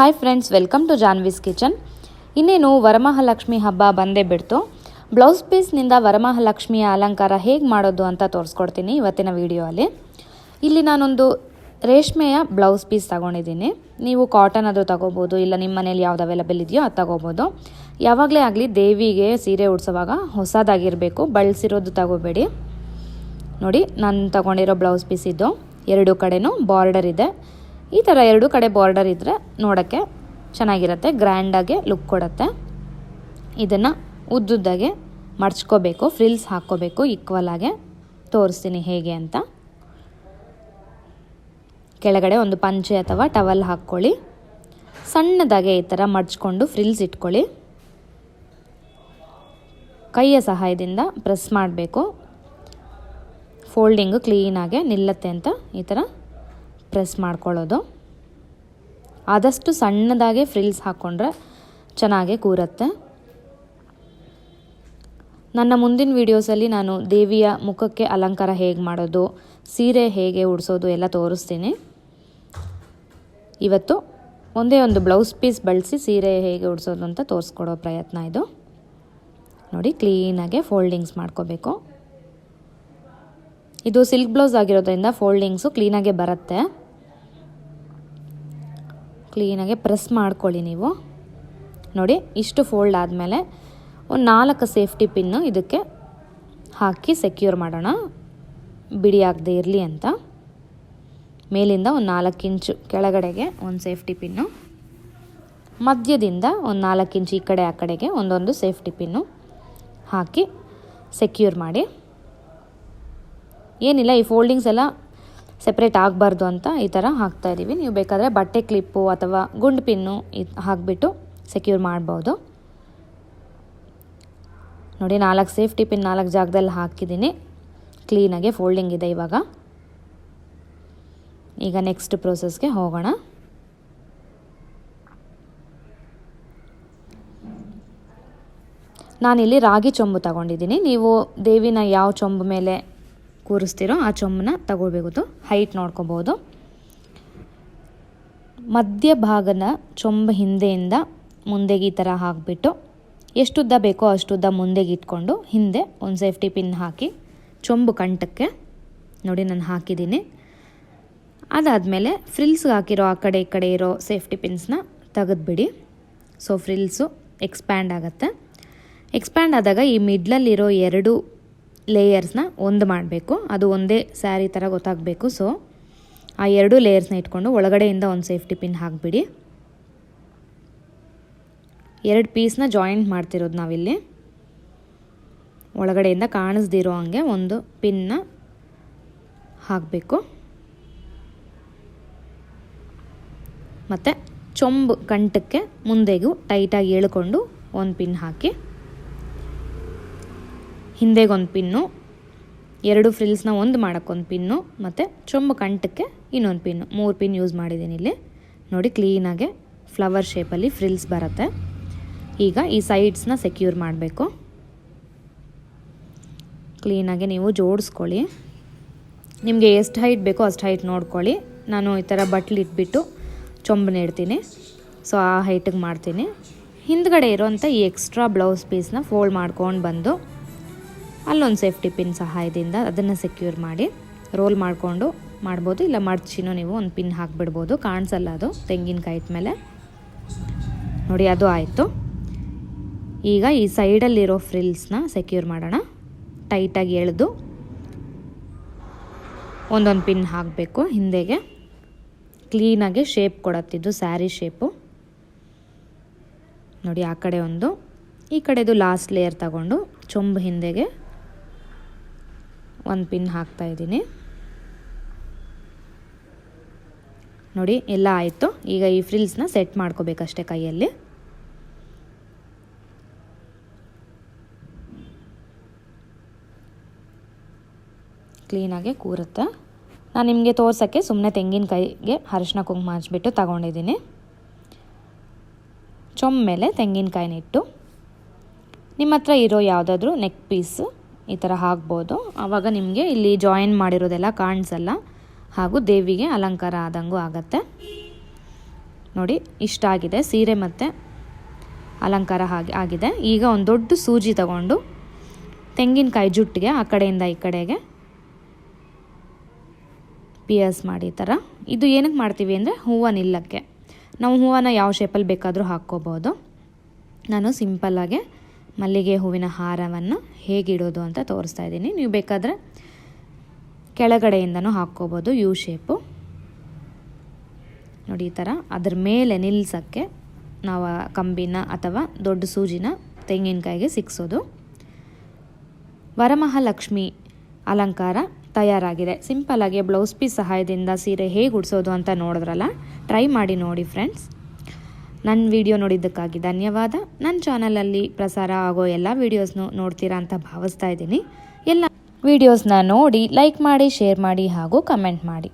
Hi friends welcome to Janvi's kitchen ಇನ್ನೇನು ವರಮಹಾಲಕ್ಷ್ಮಿ ಹಬ್ಬ ಬಂದೇ ಬಿಡ್ತು. ಬ್ಲೌಸ್ ಪೀಸ್ನಿಂದ ವರಮಹಾಲಕ್ಷ್ಮಿಯ ಅಲಂಕಾರ ಹೇಗೆ ಮಾಡೋದು ಅಂತ ತೋರಿಸ್ಕೊಡ್ತೀನಿ ಇವತ್ತಿನ ವಿಡಿಯೋ ಇಲ್ಲಿ ನಾನೊಂದು ರೇಷ್ಮೆಯ ಬ್ಲೌಸ್ ಪೀಸ್ ತಗೊಂಡಿದ್ದೀನಿ. ನೀವು ಕಾಟನ್ ಅದು ತಗೋಬೋದು, ಇಲ್ಲ ನಿಮ್ಮ ಮನೇಲಿ ಯಾವ್ದು ಅವೈಲಬಲ್ ಇದೆಯೋ ಅದು ತಗೋಬೋದು. ಯಾವಾಗಲೇ ಆಗಲಿ ದೇವಿಗೆ ಸೀರೆ ಉಡ್ಸೋವಾಗ ಹೊಸದಾಗಿರಬೇಕು, ಬಳಸಿರೋದು ತಗೋಬೇಡಿ. ನೋಡಿ, ನಾನು ತಗೊಂಡಿರೋ ಬ್ಲೌಸ್ ಪೀಸ್ ಇದು. ಎರಡು ಕಡೆನೂ ಬಾರ್ಡರ್ ಇದೆ. ಈ ಥರ ಎರಡು ಕಡೆ ಬಾರ್ಡರ್ ಇದ್ದರೆ ನೋಡೋಕ್ಕೆ ಚೆನ್ನಾಗಿರುತ್ತೆ ಗ್ರ್ಯಾಂಡಾಗೆ ಲುಕ್ ಕೊಡುತ್ತೆ. ಇದನ್ನು ಉದ್ದುದ್ದಾಗೆ ಮಡ್ಚ್ಕೋಬೇಕು ಫ್ರಿಲ್ಸ್ ಹಾಕ್ಕೋಬೇಕು ಈಕ್ವಲ್ ಆಗಿ ತೋರಿಸ್ತೀನಿ ಹೇಗೆ ಅಂತ. ಕೆಳಗಡೆ ಒಂದು ಪಂಚೆ ಅಥವಾ ಟವಲ್ ಹಾಕ್ಕೊಳ್ಳಿ. ಸಣ್ಣದಾಗೆ ಈ ಥರ ಮಡ್ಚ್ಕೊಂಡು ಫ್ರಿಲ್ಸ್ ಇಟ್ಕೊಳ್ಳಿ. ಕೈಯ ಸಹಾಯದಿಂದ ಪ್ರೆಸ್ ಮಾಡಬೇಕು. ಫೋಲ್ಡಿಂಗು ಕ್ಲೀನಾಗೆ ನಿಲ್ಲತ್ತೆ ಅಂತ ಈ ಥರ ಪ್ರೆಸ್ ಮಾಡ್ಕೊಳ್ಳೋದು. ಆದಷ್ಟು ಸಣ್ಣದಾಗೆ ಫ್ರಿಲ್ಸ್ ಹಾಕ್ಕೊಂಡ್ರೆ ಚೆನ್ನಾಗೆ ಕೂರತ್ತೆ. ನನ್ನ ಮುಂದಿನ ವೀಡಿಯೋಸಲ್ಲಿ ನಾನು ದೇವಿಯ ಮುಖಕ್ಕೆ ಅಲಂಕಾರ ಹೇಗೆ ಮಾಡೋದು, ಸೀರೆ ಹೇಗೆ ಉಡಿಸೋದು ಎಲ್ಲ ತೋರಿಸ್ತೀನಿ. ಇವತ್ತು ಒಂದೇ ಒಂದು ಬ್ಲೌಸ್ ಪೀಸ್ ಬಳಸಿ ಸೀರೆ ಹೇಗೆ ಉಡಿಸೋದು ಅಂತ ತೋರಿಸ್ಕೊಡೋ ಪ್ರಯತ್ನ ಇದು. ನೋಡಿ ಕ್ಲೀನಾಗೆ ಫೋಲ್ಡಿಂಗ್ಸ್ ಮಾಡ್ಕೋಬೇಕು. ಇದು ಸಿಲ್ಕ್ ಬ್ಲೌಸ್ ಆಗಿರೋದ್ರಿಂದ ಫೋಲ್ಡಿಂಗ್ಸು ಕ್ಲೀನಾಗೆ ಬರುತ್ತೆ. ಕ್ಲೀನಾಗೆ ಪ್ರೆಸ್ ಮಾಡ್ಕೊಳ್ಳಿ ನೀವು. ನೋಡಿ, ಇಷ್ಟು ಫೋಲ್ಡ್ ಆದಮೇಲೆ ಒಂದು ನಾಲ್ಕು ಸೇಫ್ಟಿ ಪಿನ್ನು ಇದಕ್ಕೆ ಹಾಕಿ ಸೆಕ್ಯೂರ್ ಮಾಡೋಣ. ಬಿಡಿ ಆಗದೆ ಇರಲಿ ಅಂತ. ಮೇಲಿಂದ ಒಂದು ನಾಲ್ಕು ಇಂಚು, ಕೆಳಗಡೆಗೆ ಒಂದು ಸೇಫ್ಟಿ ಪಿನ್ನು. ಮಧ್ಯದಿಂದ ಒಂದು ನಾಲ್ಕು ಇಂಚು, ಈ ಕಡೆ, ಆ ಕಡೆಗೆ ಒಂದೊಂದು ಸೇಫ್ಟಿ ಪಿನ್ನು ಹಾಕಿ ಸೆಕ್ಯೂರ್ ಮಾಡಿ. ಏನಿಲ್ಲ, ಈ ಫೋಲ್ಡಿಂಗ್ಸ್ ಎಲ್ಲ ಸೆಪ್ರೇಟ್ ಆಗಬಾರ್ದು ಅಂತ ಈ ಥರ ಹಾಕ್ತಾ ಇದ್ದೀವಿ ನೀವು ಬೇಕಾದರೆ ಬಟ್ಟೆ ಕ್ಲಿಪ್ಪು ಅಥವಾ ಗುಂಡು ಪಿನ್ನು ಹಾಕಿಬಿಟ್ಟು ಸೆಕ್ಯೂರ್ ಮಾಡ್ಬೋದು. ನೋಡಿ, ನಾಲ್ಕು ಸೇಫ್ಟಿ ಪಿನ್ ನಾಲ್ಕು ಜಾಗದಲ್ಲಿ ಹಾಕಿದ್ದೀನಿ. ಕ್ಲೀನಾಗೆ ಫೋಲ್ಡಿಂಗ್ ಇದೆ ಇವಾಗ. ಈಗ ನೆಕ್ಸ್ಟ್ ಪ್ರೋಸೆಸ್ಗೆ ಹೋಗೋಣ. ನಾನಿಲ್ಲಿ ರಾಗಿ ಚೊಂಬು ತಗೊಂಡಿದ್ದೀನಿ. ನೀವು ದೇವಿನ ಯಾವ ಚೊಂಬು ಮೇಲೆ ಕೂರಿಸ್ತೀರೋ ಆ ಚೊಂಬನ್ನ ತಗೋಬೇಕು ಹೈಟ್ ನೋಡ್ಕೋಬೋದು. ಮಧ್ಯಭಾಗದ ಚೊಂಬ ಹಿಂದೆಯಿಂದ ಮುಂದೆಗೆ ಈ ಥರ ಹಾಕಿಬಿಟ್ಟು ಎಷ್ಟುದ್ದ ಬೇಕೋ ಅಷ್ಟುದ್ದ ಮುಂದೆಗೆ ಇಟ್ಕೊಂಡು ಹಿಂದೆ ಒಂದು ಸೇಫ್ಟಿ ಪಿನ್ ಹಾಕಿ ಚೊಂಬು ಕಂಠಕ್ಕೆ ನೋಡಿ ನಾನು ಹಾಕಿದ್ದೀನಿ. ಅದಾದಮೇಲೆ ಫ್ರಿಲ್ಸ್ಗೆ ಹಾಕಿರೋ ಆ ಕಡೆ ಈ ಕಡೆ ಇರೋ ಸೇಫ್ಟಿ ಪಿನ್ಸ್ನ ತೆಗೆದುಬಿಡಿ. ಸೊ ಫ್ರಿಲ್ಸು ಎಕ್ಸ್ಪ್ಯಾಂಡ್ ಆಗುತ್ತೆ. ಎಕ್ಸ್ಪ್ಯಾಂಡ್ ಆದಾಗ ಈ ಮಿಡ್ಲಲ್ಲಿರೋ ಎರಡು ಲೇಯರ್ಸ್ನ ಒಂದು ಮಾಡಬೇಕು. ಅದು ಒಂದೇ ಸ್ಯಾರಿ ಥರ ಗೊತ್ತಾಗಬೇಕು. ಸೊ ಆ ಎರಡು ಲೇಯರ್ಸ್ನ ಇಟ್ಕೊಂಡು ಒಳಗಡೆಯಿಂದ ಒಂದು ಸೇಫ್ಟಿ ಪಿನ್ ಹಾಕಿಬಿಡಿ. ಎರಡು ಪೀಸ್ನ ಜಾಯಿಂಟ್ ಮಾಡ್ತಿರೋದು ನಾವಿಲ್ಲಿ. ಒಳಗಡೆಯಿಂದ ಕಾಣಿಸ್ದಿರೋ ಹಂಗೆ ಒಂದು ಪಿನ್ನ ಹಾಕಬೇಕು. ಮತ್ತು ಚೊಂಬು, ಕಂಟಕ್ಕೆ ಮುಂದೆಗೂ ಟೈಟಾಗಿ ಎಳ್ಕೊಂಡು ಒಂದು ಪಿನ್ ಹಾಕಿ. ಹಿಂದೆಗೊಂದು ಪಿನ್ನು, ಎರಡು ಫ್ರಿಲ್ಸ್ನ ಒಂದು ಮಾಡೋಕ್ಕೊಂದು ಪಿನ್ನು, ಮತ್ತು ಚೊಂಬು ಕಂಟಕ್ಕೆ ಇನ್ನೊಂದು ಪಿನ್ನು. ಮೂರು ಪಿನ್ ಯೂಸ್ ಮಾಡಿದ್ದೀನಿ ಇಲ್ಲಿ. ನೋಡಿ ಕ್ಲೀನಾಗೆ ಫ್ಲವರ್ ಶೇಪಲ್ಲಿ ಫ್ರಿಲ್ಸ್ ಬರುತ್ತೆ. ಈಗ ಈ ಸೈಡ್ಸ್ನ ಸೆಕ್ಯೂರ್ ಮಾಡಬೇಕು. ಕ್ಲೀನಾಗೆ ನೀವು ಜೋಡಿಸ್ಕೊಳ್ಳಿ. ನಿಮಗೆ ಎಷ್ಟು ಹೈಟ್ ಬೇಕೋ ಅಷ್ಟು ಹೈಟ್ ನೋಡ್ಕೊಳ್ಳಿ. ನಾನು ಈ ಥರ ಬಟ್ಲು ಇಟ್ಬಿಟ್ಟು ಚೊಂಬು ಇಡ್ತೀನಿ. ಸೊ ಆ ಹೈಟಿಗೆ ಮಾಡ್ತೀನಿ. ಹಿಂದ್ಗಡೆ ಇರೋಂಥ ಈ ಎಕ್ಸ್ಟ್ರಾ ಬ್ಲೌಸ್ ಪೀಸ್ನ ಫೋಲ್ಡ್ ಮಾಡ್ಕೊಂಡು ಬಂದು ಅಲ್ಲೊಂದು ಸೇಫ್ಟಿ ಪಿನ್ ಸಹಾಯದಿಂದ ಅದನ್ನು ಸೆಕ್ಯೂರ್ ಮಾಡಿ ರೋಲ್ ಮಾಡಿಕೊಂಡು ಮಾಡ್ಬೋದು. ಇಲ್ಲ ಮಡ್ಚಿನೂ ನೀವು ಒಂದು ಪಿನ್ ಹಾಕಿಬಿಡ್ಬೋದು. ಕಾಣಿಸಲ್ಲ ಅದು, ತೆಂಗಿನಕಾಯಿ ಮೇಲೆ ನೋಡಿ, ಅದು ಆಯಿತು. ಈಗ ಈ ಸೈಡಲ್ಲಿರೋ ಫ್ರಿಲ್ಸ್ನ ಸೆಕ್ಯೂರ್ ಮಾಡೋಣ. ಟೈಟಾಗಿ ಎಳೆದು ಒಂದೊಂದು ಪಿನ್ ಹಾಕಬೇಕು. ಹಿಂದೆಗೆ ಕ್ಲೀನಾಗಿ ಶೇಪ್ ಕೊಡತ್ತಿದ್ದು, ಸ್ಯಾರಿ ಶೇಪು ನೋಡಿ, ಆ ಕಡೆ ಒಂದು, ಈ ಕಡೆದು ಲಾಸ್ಟ್ ಲೇಯರ್ ತಗೊಂಡು, ಚೊಂಬು ಹಿಂದೆಗೆ ಒಂದು ಪಿನ್ ಹಾಕ್ತಾ ಇದ್ದೀನಿ. ನೋಡಿ, ಎಲ್ಲ ಆಯಿತು. ಈಗ ಈ ಫ್ರಿಲ್ಸ್ನ ಸೆಟ್ ಮಾಡ್ಕೋಬೇಕಷ್ಟೇ ಕೈಯಲ್ಲಿ. ಕ್ಲೀನಾಗೆ ಕೂರುತ್ತೆ. ನಾನು ನಿಮಗೆ ತೋರ್ಸೋಕ್ಕೆ ಸುಮ್ಮನೆ ತೆಂಗಿನಕಾಯಿಗೆ ಅರಿಶಿನ ಕುಂಕುಮ ಹಚ್ಬಿಟ್ಟು ತಗೊಂಡಿದ್ದೀನಿ. ಚೊಮ್ಮೆಲೆ ಮೇಲೆ ತೆಂಗಿನಕಾಯಿನ ಇಟ್ಟು. ನಿಮ್ಮ ಹತ್ರ ಇರೋ ಯಾವುದಾದ್ರೂ ನೆಕ್ ಪೀಸ್ ಈ ಥರ ಹಾಕ್ಬೋದು. ಆವಾಗ ನಿಮಗೆ ಇಲ್ಲಿ ಜಾಯಿನ್ ಮಾಡಿರೋದೆಲ್ಲ ಕಾಣಿಸಲ್ಲ ಹಾಗೂ ದೇವಿಗೆ ಅಲಂಕಾರ ಆದಂಗೂ ಆಗತ್ತೆ. ನೋಡಿ, ಇಷ್ಟ ಆಗಿದೆ. ಸೀರೆ ಮತ್ತು ಅಲಂಕಾರ ಹಾಗೆ ಆಗಿದೆ. ಈಗ ಒಂದು ದೊಡ್ಡ ಸೂಜಿ ತಗೊಂಡು ತೆಂಗಿನಕಾಯಿ ಜುಟ್ಟಿಗೆ ಆ ಕಡೆಯಿಂದ ಈ ಕಡೆಗೆ ಪಿಯರ್ಸ್ ಮಾಡಿ ಈ ಥರ ಇದು ಏನಕ್ಕೆ ಮಾಡ್ತೀವಿ ಅಂದರೆ ಹೂವು ನಿಲ್ಲಕ್ಕೆ. ನಾವು ಹೂವನ್ನ ಯಾವ ಶೇಪಲ್ಲಿ ಬೇಕಾದರೂ ಹಾಕ್ಕೋಬೋದು. ನಾನು ಸಿಂಪಲ್ಲಾಗೆ ಮಲ್ಲಿಗೆ ಹೂವಿನ ಹಾರವನ್ನು ಹೇಗಿಡೋದು ಅಂತ ತೋರಿಸ್ತಾ ಇದ್ದೀನಿ. ನೀವು ಬೇಕಾದರೆ ಕೆಳಗಡೆಯಿಂದನೂ ಹಾಕ್ಕೋಬೋದು ಯು ಶೇಪು. ನೋಡಿ ಈ ಥರ ಅದ್ರ ಮೇಲೆ ನಿಲ್ಸೋಕ್ಕೆ ನಾವು ಕಂಬಿನ ಅಥವಾ ದೊಡ್ಡ ಸೂಜಿನ ತೆಂಗಿನಕಾಯಿಗೆ ಸಿಕ್ಸೋದು. ವರಮಹಾಲಕ್ಷ್ಮಿ ಅಲಂಕಾರ ತಯಾರಾಗಿದೆ. ಸಿಂಪಲ್ಲಾಗಿ ಬ್ಲೌಸ್ ಪೀಸ್ ಸಹಾಯದಿಂದ ಸೀರೆ ಹೇಗೆ ಉಡ್ಸೋದು ಅಂತ ನೋಡಿದ್ರಲ್ಲ, ಟ್ರೈ ಮಾಡಿ ನೋಡಿ ಫ್ರೆಂಡ್ಸ್. ನನ್ನ ವಿಡಿಯೋ ನೋಡಿದ್ದಕ್ಕಾಗಿ ಧನ್ಯವಾದ. ನನ್ನ ಚಾನಲಲ್ಲಿ ಪ್ರಸಾರ ಆಗೋ ಎಲ್ಲ ವೀಡಿಯೋಸ್ನು ನೋಡ್ತೀರಾ ಅಂತ ಭಾವಿಸ್ತಾ ಇದ್ದೀನಿ. ಎಲ್ಲ ವೀಡಿಯೋಸ್ನ ನೋಡಿ ಲೈಕ್ ಮಾಡಿ ಶೇರ್ ಮಾಡಿ ಹಾಗೂ ಕಮೆಂಟ್ ಮಾಡಿ.